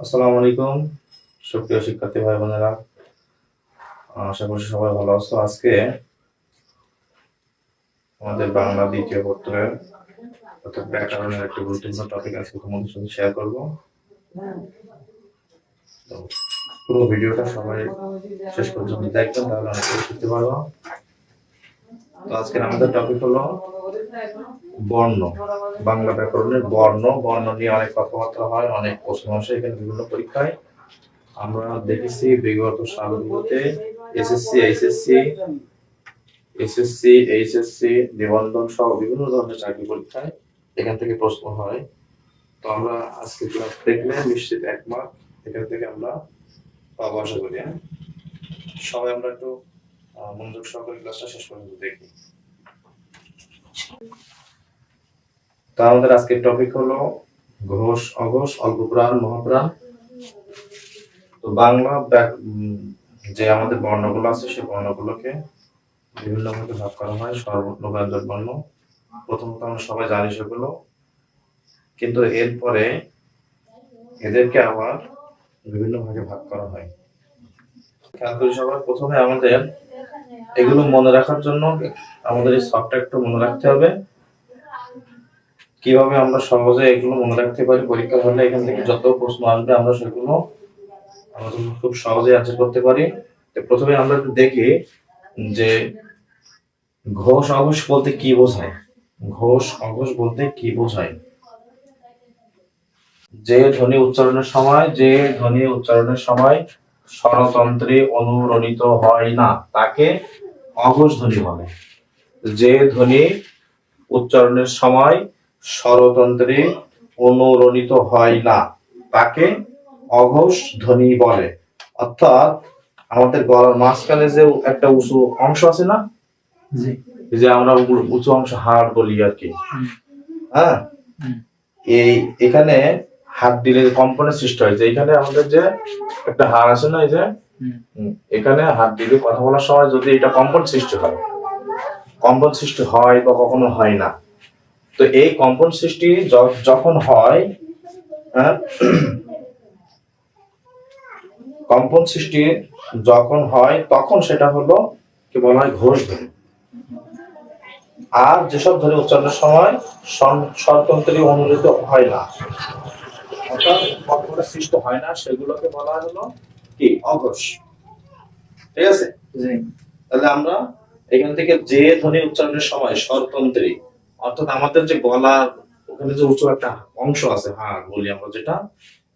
আসসালামু আলাইকুম, সুপ্রিয় শিক্ষার্থী ভাই বোনেরা। আশা করছি সবাই ভালো আছো। আজকে আমাদের বাংলা দ্বিতীয় পত্রের অর্থাৎ ব্যাকরণের একটা গুরুত্বপূর্ণ টপিক আজকে তোমাদের সাথে শেয়ার করব। তো পুরো ভিডিওটা সবাই শেষ পর্যন্ত দেখবেন, তাহলে অনেক কিছু শিখতে পারব। তো আজকের আমাদের টপিক হলো বর্ণ, বাংলা ব্যাকরণের বর্ণ বর্ণ নিয়ে অনেক কথাবার্তা হয়, অনেক প্রশ্ন আসে, এখানে বিভিন্ন পরীক্ষায়। আমরা দেখেছি বিগত সালগুলোতে এসএসসি এইচএসসি এসএসসি এইচএসসি নিবন্ধন সহ বিভিন্ন ধরনের চাকরি পরীক্ষায় এখান থেকে প্রশ্ন হয়। তো আমরা আজকে ক্লাস দেখলে নিশ্চিত এক মার্ক এখান থেকে আমরা পাবো, আশা করি হ্যাঁ? সবাই আমরা একটু মনোযোগ সহকারে ক্লাসটা শেষ পর্যন্ত দেখি। তো আমাদের আজকের টপিক হলো ঘোষ, অঘোষ অল্পপ্রাণ মহাপ্রাণ। তো বাংলা যে আমাদের বর্ণগুলো আছে সেই বর্ণগুলোকে বিভিন্ন ভাগে ভাগ করা হয়। সর্বর্ণ ব্যঞ্জন বর্ণ। প্রথমত আমরা সবাই জানি সেগুলো। কিন্তু এরপরে এদেরকে আবার বিভিন্ন ভাগে ভাগ করা হয়। খেয়াল করি সবাই, প্রথমে আমাদের এগুলো মনে রাখার জন্য আমাদের এই সবটা একটু মনে রাখতে হবে। কীভাবে আমরা সহজে এগুলো মনে রাখতে পারি, পরীক্ষা হলে এখান থেকে যত প্রশ্ন আসবে আমরা সেগুলো আমরা খুব সহজে অ্যান্সার করতে পারি। তো প্রথমে আমরা একটু দেখি যে ঘোষ অঘোষ বলতে কি বোঝায়? ঘোষ অঘোষ বলতে কি বোঝায়? যে ধ্বনি উচ্চারণের সময়, যে ধ্বনি উচ্চারণের সময় স্বরতন্ত্রে অনুরণিত হয় না তাকে অঘোষ ধ্বনি বলে। যে ধ্বনি উচ্চারণের সময় স্বরতন্ত্রে অনুরণিত হয় না তাকে অঘোষ ধ্বনি বলে। অর্থাৎ আমাদের গলার মাঝখানে যে একটা উঁচু অংশ আছে না? যে আমরা উঁচু অংশ হাড় বলি আর কি। হ্যাঁ? এই এখানে হাত দিলে কম্পনের সৃষ্টি হয় যে এখানে আমাদের যে একটা হাড় আছে না এই যে এখানে হাত দিলে কথা বলার সময় যদি এটা কম্পন সৃষ্টি হয় কম্পন সৃষ্টি হয় বা কখনো হয় না তো এই কম্পন সৃষ্টি যখন হয় হ্যাঁ, কম্পন সৃষ্টি যখন হয় তখন সেটা হলো কি বলা হয় ঘোষ ধ্বনি। আর যেসব ধ্বনি উচ্চারণের সময় স্বরতন্ত্রী অনুরোধ হয় না অর্থাৎ সৃষ্টি হয় না সেগুলোকে বলা হলো কি? অঘোষ। ঠিক আছে? তাহলে আমরা এখান থেকে যে ধ্বনি উচ্চারণের সময় স্বরতন্ত্রী অর্থাৎ আমাদের যে গলার ওখানে যে উঁচু একটা অংশ আছে হ্যাঁ বলি আমরা যেটা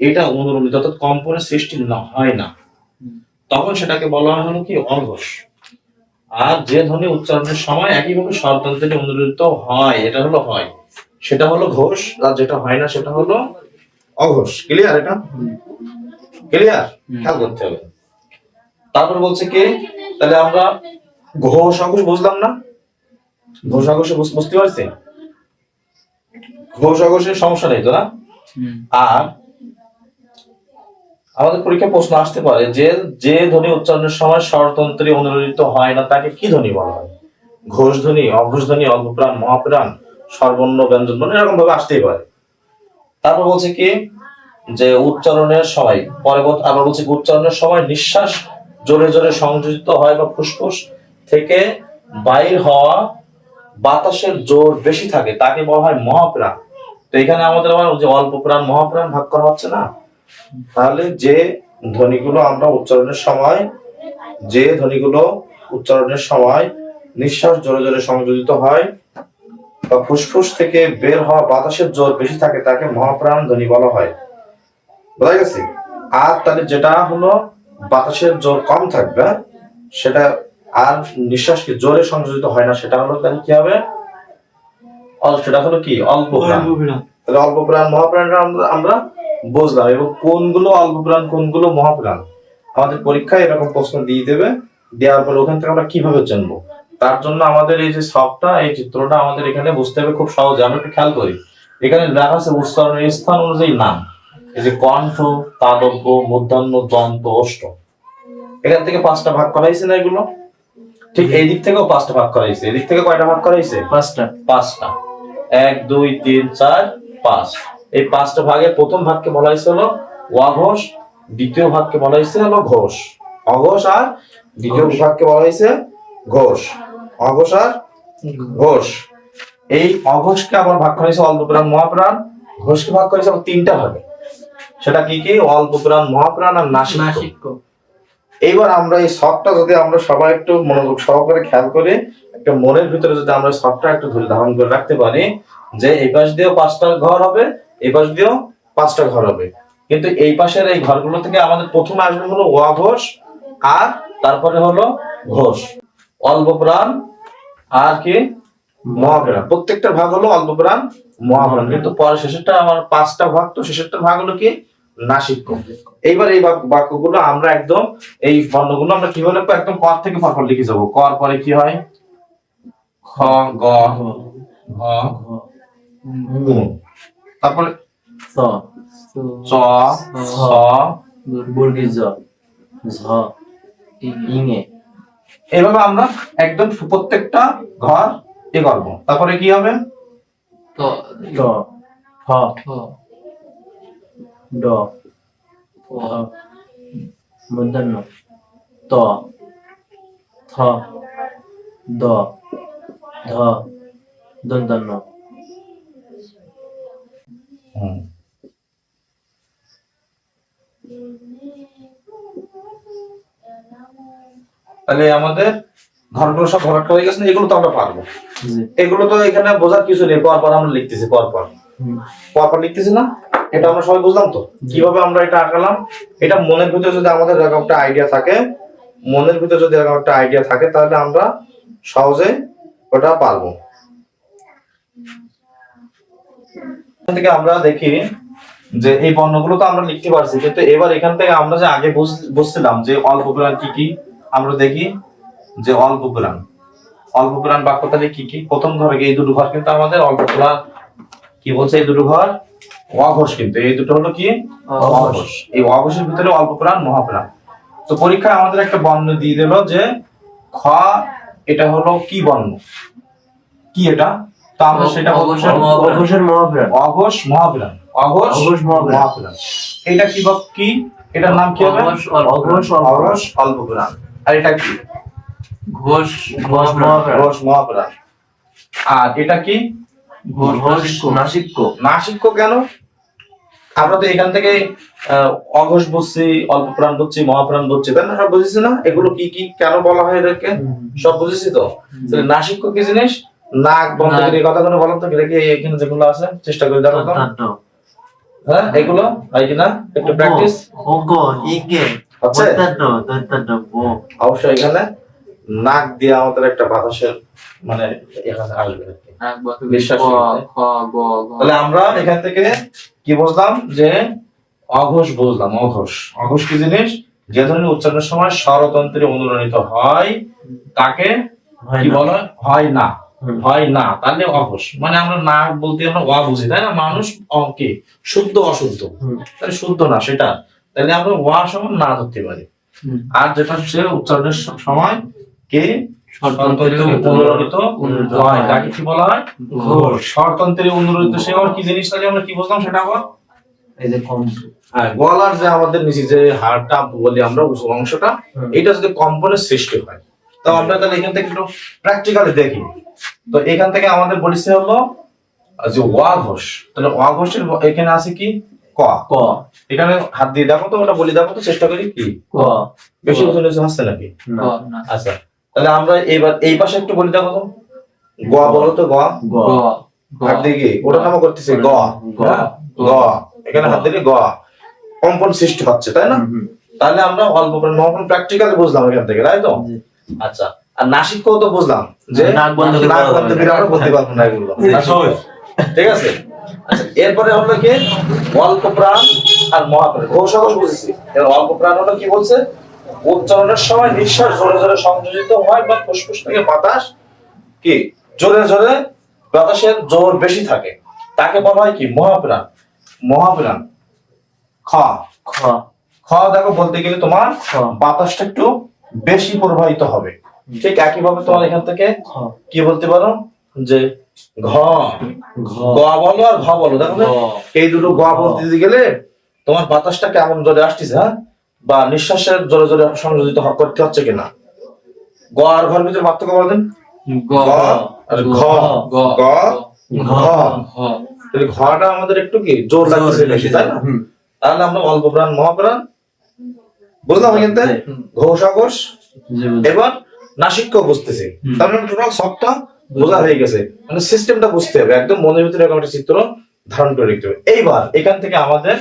এটা অনুরণিত অর্থাৎ কম্পনের সৃষ্টি না হয় না। তখন সেটাকে বলা হলো কি? অঘোষ। আর যে ধ্বনি উচ্চারণের সময় একইভাবে স্বরতন্ত্রী অনুরণিত হয় এটা হলো হয়। সেটা হলো ঘোষ আর যেটা হয় না সেটা হলো অঘোষ ক্লিয়ার এটা? ক্লিয়ার খেয়াল করতে হবে। তারপর বলছে কি? তাহলে আমরা ঘোষ অঘোষ বুঝলাম না? ঘোষ অঘোষে বুঝতে পারছি? ঘোষ অঘোষের সমস্যা নেই তো না? আর আমাদের পরীক্ষায় প্রশ্ন আসতে পারে যে যে ধ্বনি উচ্চারণের সময় স্বরতন্ত্রী অনুরোধিত হয় না তাকে কি ধ্বনি বলা হয়? ঘোষ ধ্বনি অঘোষ ধ্বনি অল্পপ্রাণ মহাপ্রাণ সর্বর্ণ ব্যঞ্জন মানে এরকম ভাবে আসতেই পারে। তারপর বলছে কি? যে উচ্চারণের সময়। পরে আবার বলছে উচ্চারণের সময় নিঃশ্বাস জোরে জোরে সংযোজিত হয় বা ফুসফুস থেকে বাইর হওয়া বাতাসের জোর বেশি থাকে। তাকে বলা হয় মহাপ্রাণ। তো এখানে আমাদের আবার যে অল্প প্রাণ, মহাপ্রাণ ভাগ করা হচ্ছে না? তাহলে যে ধ্বনিগুলো আমরা উচ্চারণের সময়, যে ধ্বনিগুলো উচ্চারণের সময় নিঃশ্বাস জোরে জোরে সংযোজিত হয় বা ফুসফুস থেকে বের হওয়া বাতাসের জোর বেশি থাকে তাকে মহাপ্রাণ ধ্বনি বলা হয়। বোঝা গেছে? আর তাহলে যেটা হলো বাতাসের জোর কম থাকবে সেটা আর নিঃশ্বাস কি জোরে সংযোজিত হয় না সেটা হলো তাহলে কি হবে? সেটা হলো কি? অল্প প্রাণ। তাহলে অল্প প্রাণ মহাপ্রাণটা আমরা আমরা বুঝলাম এবং কোনগুলো অল্প প্রাণ কোনগুলো মহাপ্রাণ? আমাদের পরীক্ষায় এরকম প্রশ্ন দিয়ে দেবে দেওয়ার পর ওখান থেকে আমরা কীভাবে জানব? তার জন্য আমাদের এই যে সবটা এই চিত্রটা আমাদের এখানে বুঝতে হবে খুব সহজে। আমরা একটু খেয়াল করি এখানে লেখা আছে উচ্চারণের স্থান অনুযায়ী নাম। এই যে কণ্ঠ তালব্য মধ্যাহ্ন দন্ত অষ্ট। এখান থেকে পাঁচটা ভাগ করা হয়েছে না এগুলো? ঠিক এই দিক থেকেও পাঁচটা ভাগ করা হয়েছে। এদিক থেকে কয়টা ভাগ করা হয়েছে? পাঁচটা। পাঁচটা। এক দুই তিন চার পাঁচ। এই পাঁচটা ভাগে প্রথম ভাগকে বলা হয়েছিল অঘোষ দ্বিতীয় ভাগকে বলা হয়েছে হলো ঘোষ। অঘোষ আর দ্বিতীয় ভাগকে বলা হয়েছে ঘোষ। অঘোষ আর ঘোষ। এই অঘোষকে আবার ভাগ করা হয়েছে অল্প প্রাণ মহাপ্রাণ। ঘোষকে ভাগ করেছে আবার তিনটা ভাগে। সেটা কি কি? অল্প প্রাণ মহাপ্রাণ আর নাসিক এইবার আমরা এই সবটা যদি আমরা সবাই একটু মনোযোগ সহকারে খেয়াল করে একটা মনের ভিতরে যদি আমরা শখটা একটু ধরে ধারণ করে রাখতে পারি যে এই পাশ দিয়েও পাঁচটা ঘর হবে এই পাশ দিয়েও পাঁচটা ঘর হবে। কিন্তু এই পাশের এই ঘরগুলো থেকে আমাদের প্রথমে আসবে হলো ওয়া ঘোষ আর তারপরে হলো ঘোষ। অল্প প্রাণ আর কি? মহাপ্রাণ প্রত্যেকটা ভাগ হলো অল্প প্রাণ মহাপ্রাণ কিন্তু পরে শেষেরটা আমার পাঁচটা ভাগ তো শেষেরটা ভাগ হলো কি? নাসিক্য এইবার এই বাক- বাক্যগুলো আমরা একদম এই বর্ণগুলো আমরা কি লিখব একদম কর থেকে পরপর লিখে যাব। কর পরে কি হয়? খ গ ঘ। তারপরে চ ছ বর্গীয় ঝ ইঙে। এইভাবে আমরা একদম প্রত্যেকটা ঘর এ করব তারপরে কি হবে? ত ফ ড মূর্ধন্য ত থ দ ধ হুম। তাহলে আমাদের ঘরগুলো সব ভরাট হয়ে গেছে এগুলো তো আমরা পারব। এগুলো তো এখানে বোঝার কিছু নেই পর পর আমরা লিখতেছি পর পর পর পর লিখতেছি না? এটা আমরা সবাই বুঝলাম তো? কীভাবে আমরা এটা আঁকালাম? এটা মনের ভিতরে যদি আমাদের এরকম একটা আইডিয়া থাকে মনের ভিতরে যদি এরকম একটা আইডিয়া থাকে তাহলে আমরা সহজে ওটা পারব। থেকে আমরা দেখি যে এই বর্ণগুলো তো আমরা লিখতে পারছি কিন্তু এবার এখান থেকে আমরা যে আগে বুঝ- বুঝছিলাম যে অল্প প্রাণ কি কি আমরা দেখি যে অল্প প্রাণ। অল্প প্রাণ বাক্য তাহলে কি কি? প্রথম ঘরে এই দুটো ঘর কিন্তু আমাদের অল্প প্রাণ কি বলছে এই দুটো ঘর? অঘোষ কিন্তু। এই দুটো হলো কি? অঘোষ। এই অঘোষের ভিতরে অল্প প্রাণ মহাপ্রাণ। তো পরীক্ষায় আমাদের একটা বর্ণ দিয়ে দিল যে খ এটা হলো কি বর্ণ? কি এটা? তো আমরা সেটা অঘোষের মহাপ্রাণ। অঘোষ মহাপ্রাণ। অঘোষ অঘোষ মহাপ্রাণ। এটা কি বা কি? এটার নাম কি হবে? অঘোষ অঘোষ অল্প প্রাণ। আর এটা কি? ঘোষ ঘোষ মহাপ্রাণ আর এটা কি? ঘোষ নাসিক্য। নাসিক্য। কেন? আমরা তো এখান থেকে অঘোষ বুঝছি অল্প প্রাণ বুঝছি মহাপ্রাণ বুঝছি তাই না সব বুঝেছি না? এগুলো কি কি কেন বলা হয় এদেরকে? সব বুঝেছি তো? নাসিক্য কি জিনিস? নাক বন্ধ। করে এই কথাগুলো বলো তো কি এখানে যেগুলো আছে চেষ্টা করে দেখো তো। হ্যাঁ এগুলো হয় কিনা? একটু প্র্যাকটিস ওগ ইগে বো অবশ্যই এখানে নাক দিয়ে আমাদের একটা বাতাসের মানে এখানে আসবে তাহলে আমরা এখান থেকে কি বুঝলাম? যে অঘোষ বুঝলাম অঘোষ। অঘোষ কি জিনিস? যে ধরনের উচ্চারণের সময় স্বরতন্ত্রে অনুরণিত হয় তাকে কি। বলা? হয়? হয় না হয় না। তাহলে অঘোষ। মানে আমরা না বলতে আমরা অ বুঝি তাই না? মানুষ অ- কি? শুদ্ধ অশুদ্ধ। হুম। তাহলে শুদ্ধ না সেটা। তাহলে আমরা ওয়া সমান না ধরতে পারি। আর যেটা সে উচ্চারণের সময় কে? স্বরতন্ত্রে স্বরতন্ত্রে অনুরণিত অনুরণিত। তাকে কি বলা হয়? ঘোষ স্বরতন্ত্রে সে আবার কি জিনিস তাহলে আমরা কি বুঝলাম সেটা আবার? এই যে কম। হ্যাঁ গলার যে আমাদের নিচে যে হাড়টা বলি আমরা উঁচু অংশটা এটা যদি কম্পনের সৃষ্টি হয় তো আমরা তাহলে এখান থেকে একটু প্র্যাকটিক্যালি দেখি। তো এখান থেকে আমাদের বলিছে হলো যে ওয়া ঘোষ তাহলে ওয়া ঘোষের এখানে আছে কি? ক। ক। এখানে হাত দিয়ে দেখো তো ওটা বলি দেখো তো চেষ্টা করি কি? ক। বেশি হচ্ছে নাকি আচ্ছা। তাহলে আমরা এইবার এই পাশে একটু বলি দেখো তো। গ বলো তো গ। গ। হাত দিয়ে কি? ওটা করতেছে? গ। গ। হ্যাঁ? গ। এখানে হাত দিলে গ। কম্পন সৃষ্টি হচ্ছে তাই না? তাহলে আমরা অল্প করে মহাপন প্র্যাকটিক্যালি বুঝলাম এখান থেকে তাই তো? আচ্ছা। আর নাসিককেও তো বুঝলাম যে নাক বন্ধ করে নাক বন্ধ করে না। আমরা বলতে পারব না এগুলো। ঠিক আছে? এরপরে হলো কি? অল্প প্রাণ আর মহাপ্রাণ। ঘোষ অঘোষ বুঝেছি অল্প প্রাণ হলো কি বলছে? উচ্চারণের সময় নিঃশ্বাস জোরে জোরে সংযোজিত হয় বা ফুসফুস থেকে বাতাস কি? জোরে জোরে বাতাসের জোর বেশি থাকে। তাকে বলা হয় কি? মহাপ্রাণ। মহাপ্রাণ। খ। খ। খ দেখো বলতে গেলে তোমার বাতাসটা একটু বেশি প্রবাহিত হবে। ঠিক একইভাবে তোমার এখান থেকে কি বলতে পারো? যে ঘ। গ বলো আর ঘ বলো। দেখো এই দুটো গ। বলতে গেলে তোমার বাতাসটা কেমন জোরে আসতেছে হ্যাঁ? বা নিঃশ্বাসের জোরে জোরে সংযোজিত করতে হচ্ছে কিনা? গ আর ঘর ভিতরে পার্থক্য বলেন গ গ আর ঘ। গ গ ঘ। ঘ। তাহলে ঘটা আমাদের একটু কি জোর লাগতেছে বেশি তাই না? তাহলে আমরা অল্প প্রাণ মহাপ্রাণ। বুঝলাম কিন্তু জি, বুঝছি। এবার নাসিক্য বুঝতেছি। তার মানে টোটাল সবটা বোঝা হয়ে গেছে। মানে সিস্টেমটা বুঝতে হবে। একদম মনের ভিতরে এরকম একটা চিত্র ধারণ করে রাখতে হবে। এইবার এখান থেকে আমাদের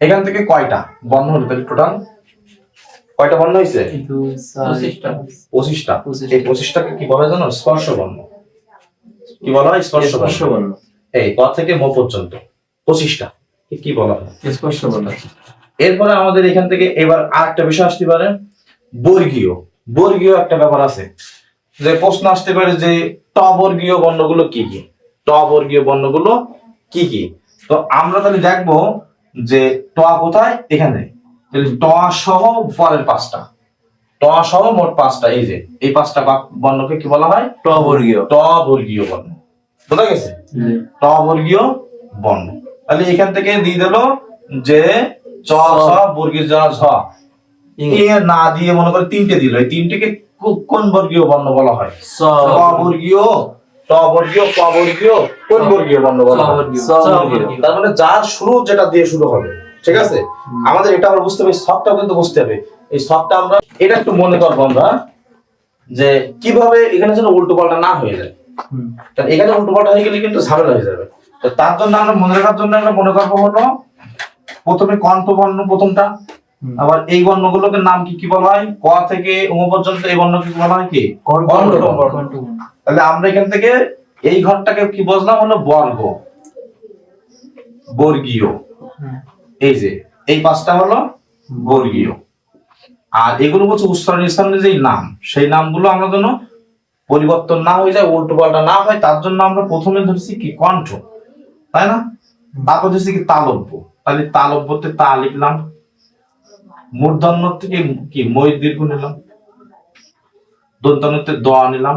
এখান থেকে কয়টা বর্ণ হলো তাহলে টোটাল কয়টা বর্ণ হয়েছে? পঁচিশটা। এই পঁচিশটাকে কি বলা হয় জানো স্পর্শ বর্ণ। কি বলা হয়? স্পর্শ বর্ণ। স্পর্শ বর্ণ। এই ক থেকে ম পর্যন্ত। পঁচিশটা। কি- কি বলা হয়? স্পর্শ বর্ণ। এরপরে আমাদের এখান থেকে এবার আর একটা বিষয় আসতে পারে। বর্গীয়। বর্গীয় একটা ব্যাপার আছে। যে প্রশ্ন আসতে পারে যে ট বর্গীয় বর্ণগুলো কি কি? টবর্গীয় বর্ণগুলো কি কি? তো আমরা তাহলে দেখব যে ট কোথায়? এখানে। ট সহ পরের পাঁচটা। ট সহ মোট পাঁচটা। এই যে এই পাঁচটা বর্ণকে কি বলা হয়? ট বর্গীয় ট বর্গীয় বর্ণ। বোঝা গেছে? জি। ট বর্গীয় বর্ণ। তাহলে এখান থেকে দিয়ে দিল যে চ ছ বর্গীয় জ ঝ। এ না দিয়ে মনে করে তিনটে দিল। এই তিনটেকে কো- কোন বর্গীয় বর্ণ বলা হয়? স বর্গীয় ট বর্গীয় বর্গীয় কোন বর্গীয় বর্ণ বলা হয়। তার মানে যার শুরু যেটা দিয়ে শুরু হবে ঠিক আছে? আমাদের এটা আমরা বুঝতে হবে সবটাও কিন্তু বুঝতে হবে। এই সবটা আমরা এটা একটু মনে করব আমরা যে কীভাবে এখানে যেন উল্টো পাল্টা না হয়ে যায়। কারণ এখানে উল্টো পাল্টা হয়ে গেলে কিন্তু ঝামেলা হয়ে যাবে। তো তার জন্য আমরা মনে রাখার জন্য আমরা মনে করব হলো প্রথমে কণ্ঠ বর্ণ প্রথমটা। আবার এই বর্ণগুলোকে নাম কি কি বলা হয়? ক থেকে উম পর্যন্ত এই বর্ণকে কি বলা হয় কি? বর্ণ। বর্ণ। তাহলে আমরা এখান থেকে এই ঘরটাকে কি বুঝলাম? হলো বর্গ। বর্গীয়। এই যে এই পাঁচটা হলো বর্গীয়। আর এগুলো হচ্ছে উচ্চারণ স্থানের যে নাম। সেই নামগুলো আমরা যেন পরিবর্তন না হয়ে যায় উল্টো পাল্টা না হয় তার জন্য আমরা প্রথমে ধরছি কি কণ্ঠ। তাই না? তারপর ধরছি কি তালব্য। তাহলে তালব্যতে তা লিখলাম মূর্ধন্য থেকে কি মই দীর্ঘ নিলাম? দন্তন্যতে দ নিলাম।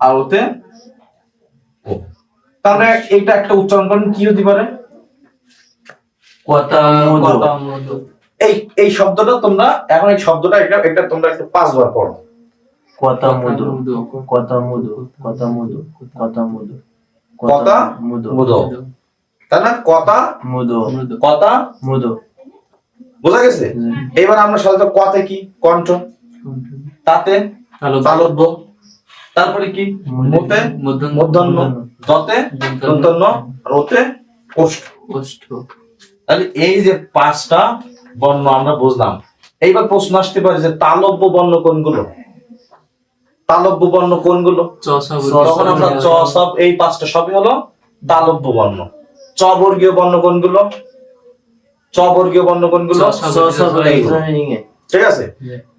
আর ওতে তাহলে এটা একটা উচ্চারণ করেন কি হতে পারে? এই এই শব্দটা তোমরা এখন এই শব্দটা এটা এটা তোমরা একটু পাঁচবার পড়ো। কথা মধু। কথা মধু কথা মধু কথা মধু। কথা মধু। তাই না কথা মধু। কথা মধু। বোঝা গেছে? এবার আমরা সাধারণত কথে কি? কণ্ঠ তাতে তালব্য। তারপরে কি? মতে। মধ্যাহ্ন দতে দন্তন্য। আর ওতে ওষ্ঠ তাহলে এই যে পাঁচটা বর্ণ আমরা বুঝলাম। এইবার প্রশ্ন আসতে পারে যে তালব্য বর্ণ কোনগুলো? তালব্য বর্ণ কোনগুলো? তখন আমরা চ সব এই পাঁচটা সবই হলো তালব্য বর্ণ। চ বর্গীয় বর্ণ কোনগুলো? চ বর্গীয় বর্ণ কোনগুলো। ঠিক আছে?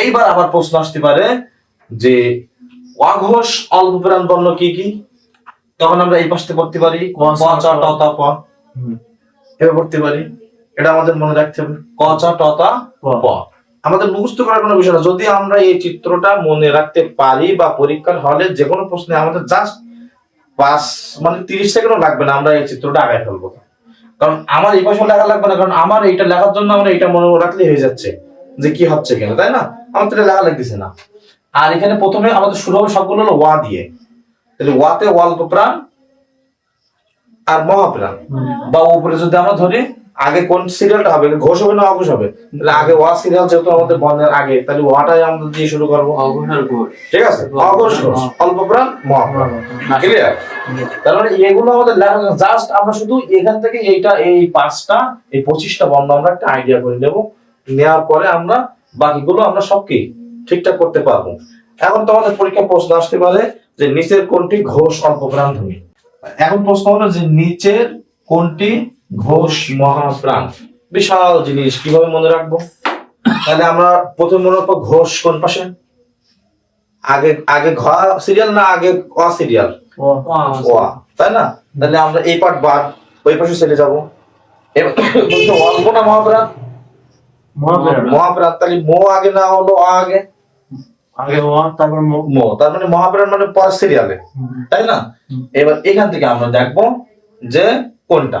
এইবার আবার প্রশ্ন আসতে পারে যে অঘোষ অল্প প্রাণ বর্ণ কি কি? তখন আমরা এই পাশে পড়তে পারি ক চ ট ত প এবার পড়তে পারি। এটা আমাদের মনে রাখতে হবে। ক চ ট ত প। আমাদের মুখস্থ করার কোনো বিষয় না। যদি আমরা এই চিত্রটা মনে রাখতে পারি বা পরীক্ষার হলে যে কোনো প্রশ্নে আমাদের জাস্ট পাঁচ মানে তিরিশ সেকেন্ডও লাগবে না আমরা এই চিত্রটা আগায় ফেলব। কারণ আমার এই পাশে লেখা লাগবে না কারণ আমার এইটা লেখার জন্য আমার এটা মনে রাখলে হয়ে যাচ্ছে যে কি হচ্ছে কেন তাই না? আমার তো এটা লেখা লাগতেছে না। আর এখানে প্রথমে আমাদের শুরু হবে সবগুলো হলো ওয়া দিয়ে। তাহলে ওয়াতে অল্প প্রাণ আর মহাপ্রাণ বা উপরে যদি আমরা ধরি আগে কোন সিরিয়ালটা হবে? ঘোষ হবে না অঘোষ হবে? তাহলে আগে ওয়া সিরিয়াল যেহেতু আমাদের বর্ণের আগে তাহলে ওয়াটাই আমরা দিয়ে শুরু করব। ঠিক আছে? অঘোষ ঘোষ। অল্প প্রাণ মহাপ্রাণ ক্লিয়ার তার মানে এগুলো আমাদের জাস্ট আমরা শুধু এখান থেকে এইটা এই পাঁচটা এই পঁচিশটা বর্ণ আমরা একটা আইডিয়া করে নেব। নেওয়ার পরে আমরা বাকিগুলো আমরা সব কি ঠিকঠাক করতে পারব। এখন তোমাদের পরীক্ষা প্রশ্ন আসতে পারে যে নিচের কোনটি ঘোষ অল্প প্রাণ ধ্বনি এখন প্রশ্ন হলো যে নিচের কোনটি ঘোষ মহাপ্রাণ। বিশাল জিনিস কীভাবে মনে রাখব? তাহলে আমরা প্রথম মনে রাখব ঘোষ কোন পাশে? আগে আগে ঘ সিরিয়াল না আগে অ সিরিয়াল তাই না? তাহলে আমরা এই পার্ট বাদ ওই পাশে চলে যাব। অল্প না মহাপ্রাণ? মহাপ্রাণ। তাহলে মো আগে না হলো অ আগে? আগে ও তারপর মো। তার মানে মহাপ্রাণ মানে পর সিরিয়ালে তাই না? এবার এখান থেকে আমরা দেখব যে কোনটা?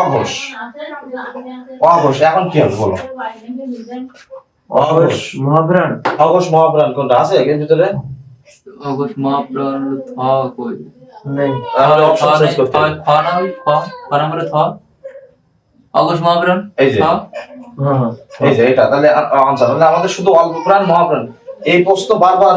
অঘোষ। অঘোষ এখন কি হবে বলো? অঘোষ। মহাপ্রাণ অঘোষ মহাপ্রাণ কোনটা? আছে এর ভিতরে? অগস্ট মহাপ্রাণ থ কই? নেই। তাহলে অপশন চেঞ্জ করতে হবে। থ না ওই থ। থ নাম্বারে থ। অগস্ট মহাপ্রাণ এই যে। থ? হ্যাঁ এই যে এটা। তাহলে আনসার তাহলে আমাদের শুধু অল্প প্রাণ মহাপ্রাণ এই প্রশ্ন বারবার